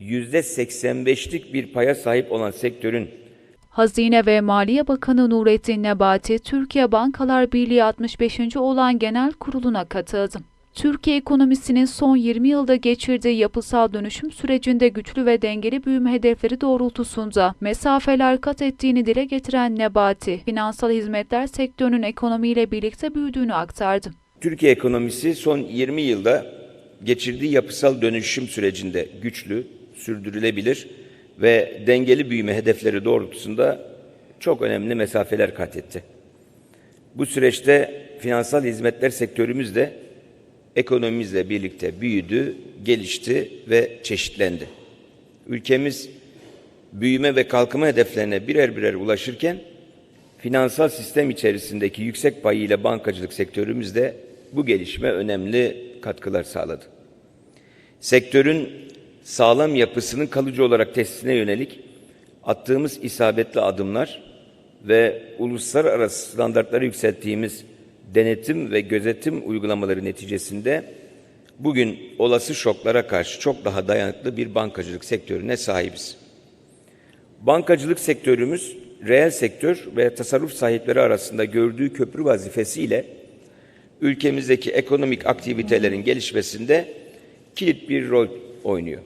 %85'lik bir paya sahip olan sektörün Hazine ve Maliye Bakanı Nurettin Nebati, Türkiye Bankalar Birliği 65. olan genel kuruluna katıldı. Türkiye ekonomisinin son 20 yılda geçirdiği yapısal dönüşüm sürecinde güçlü ve dengeli büyüme hedefleri doğrultusunda mesafeler kat ettiğini dile getiren Nebati, finansal hizmetler sektörünün ekonomiyle birlikte büyüdüğünü aktardı. Türkiye ekonomisi son 20 yılda geçirdiği yapısal dönüşüm sürecinde güçlü, sürdürülebilir ve dengeli büyüme hedefleri doğrultusunda çok önemli mesafeler kat etti. Bu süreçte finansal hizmetler sektörümüz de ekonomimizle birlikte büyüdü, gelişti ve çeşitlendi. Ülkemiz büyüme ve kalkınma hedeflerine birer birer ulaşırken finansal sistem içerisindeki yüksek payıyla bankacılık sektörümüz de bu gelişme önemli katkılar sağladı. Sektörün sağlam yapısının kalıcı olarak tesisine yönelik attığımız isabetli adımlar ve uluslararası standartları yükselttiğimiz denetim ve gözetim uygulamaları neticesinde bugün olası şoklara karşı çok daha dayanıklı bir bankacılık sektörüne sahibiz. Bankacılık sektörümüz reel sektör ve tasarruf sahipleri arasında gördüğü köprü vazifesiyle ülkemizdeki ekonomik aktivitelerin gelişmesinde kilit bir rol oynuyor.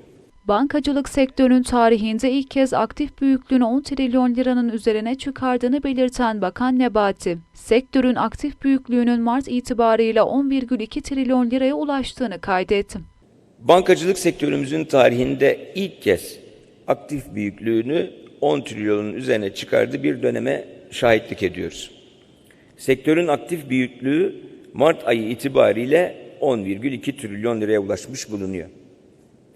Bankacılık sektörünün tarihinde ilk kez aktif büyüklüğünü 10 trilyon liranın üzerine çıkardığını belirten Bakan Nebati, sektörün aktif büyüklüğünün Mart itibarıyla 10,2 trilyon liraya ulaştığını kaydetti. Bankacılık sektörümüzün tarihinde ilk kez aktif büyüklüğünü 10 trilyonun üzerine çıkardığı bir döneme şahitlik ediyoruz. Sektörün aktif büyüklüğü Mart ayı itibariyle 10,2 trilyon liraya ulaşmış bulunuyor.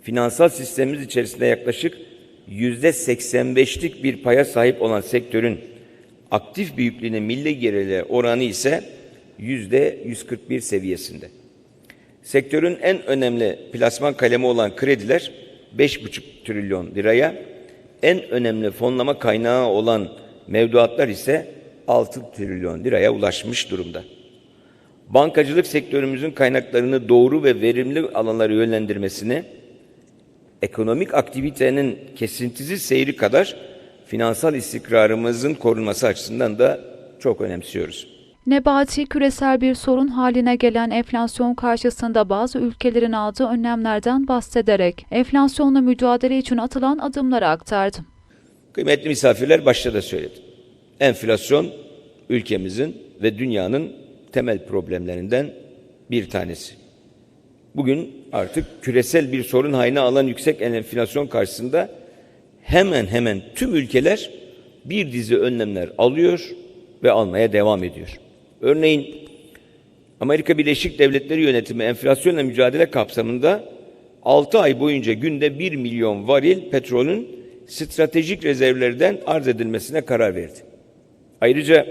Finansal sistemimiz içerisinde yaklaşık %85'lik bir paya sahip olan sektörün aktif büyüklüğüne milli geliri oranı ise %141 seviyesinde. Sektörün en önemli plasman kalemi olan krediler 5,5 trilyon liraya, en önemli fonlama kaynağı olan mevduatlar ise 6 trilyon liraya ulaşmış durumda. Bankacılık sektörümüzün kaynaklarını doğru ve verimli alanlara yönlendirmesini, ekonomik aktivitenin kesintisiz seyri kadar finansal istikrarımızın korunması açısından da çok önemsiyoruz. Nebati, küresel bir sorun haline gelen enflasyon karşısında bazı ülkelerin aldığı önlemlerden bahsederek enflasyonla mücadele için atılan adımları aktardı. Kıymetli misafirler başta da söyledim. Enflasyon ülkemizin ve dünyanın temel problemlerinden bir tanesi. Bugün artık küresel bir sorun haline alan yüksek enflasyon karşısında hemen hemen tüm ülkeler bir dizi önlemler alıyor ve almaya devam ediyor. Örneğin Amerika Birleşik Devletleri yönetimi enflasyonla mücadele kapsamında 6 ay boyunca günde 1 milyon varil petrolün stratejik rezervlerden arz edilmesine karar verdi. Ayrıca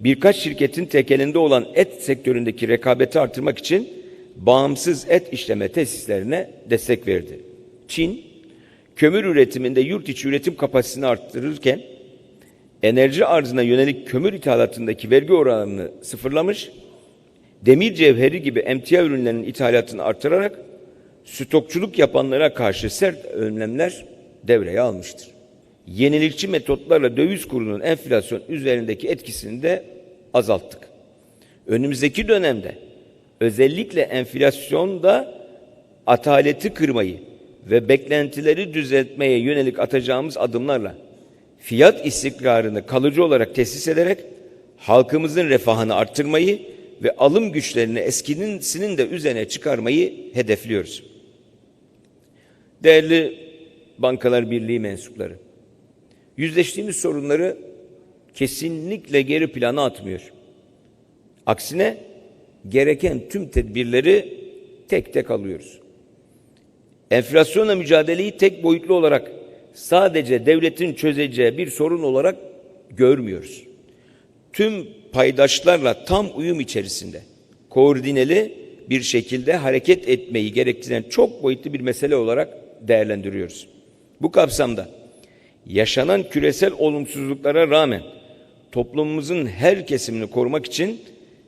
birkaç şirketin tekelinde olan et sektöründeki rekabeti artırmak için bağımsız et işleme tesislerine destek verdi. Çin, kömür üretiminde yurt içi üretim kapasitesini arttırırken enerji arzına yönelik kömür ithalatındaki vergi oranını sıfırlamış, demir cevheri gibi emtia ürünlerinin ithalatını artırarak stokçuluk yapanlara karşı sert önlemler devreye almıştır. Yenilikçi metotlarla döviz kurunun enflasyon üzerindeki etkisini de azalttık. Önümüzdeki dönemde özellikle enflasyonda ataleti kırmayı ve beklentileri düzeltmeye yönelik atacağımız adımlarla fiyat istikrarını kalıcı olarak tesis ederek halkımızın refahını arttırmayı ve alım güçlerini eskinisinin de üzerine çıkarmayı hedefliyoruz. Değerli Bankalar Birliği mensupları, yüzleştiğimiz sorunları kesinlikle geri plana atmıyor. Aksine gereken tüm tedbirleri tek tek alıyoruz. Enflasyonla mücadeleyi tek boyutlu olarak sadece devletin çözeceği bir sorun olarak görmüyoruz. Tüm paydaşlarla tam uyum içerisinde koordineli bir şekilde hareket etmeyi gerektiren çok boyutlu bir mesele olarak değerlendiriyoruz. Bu kapsamda yaşanan küresel olumsuzluklara rağmen toplumumuzun her kesimini korumak için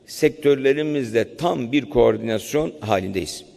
sektörlerimizde tam bir koordinasyon halindeyiz.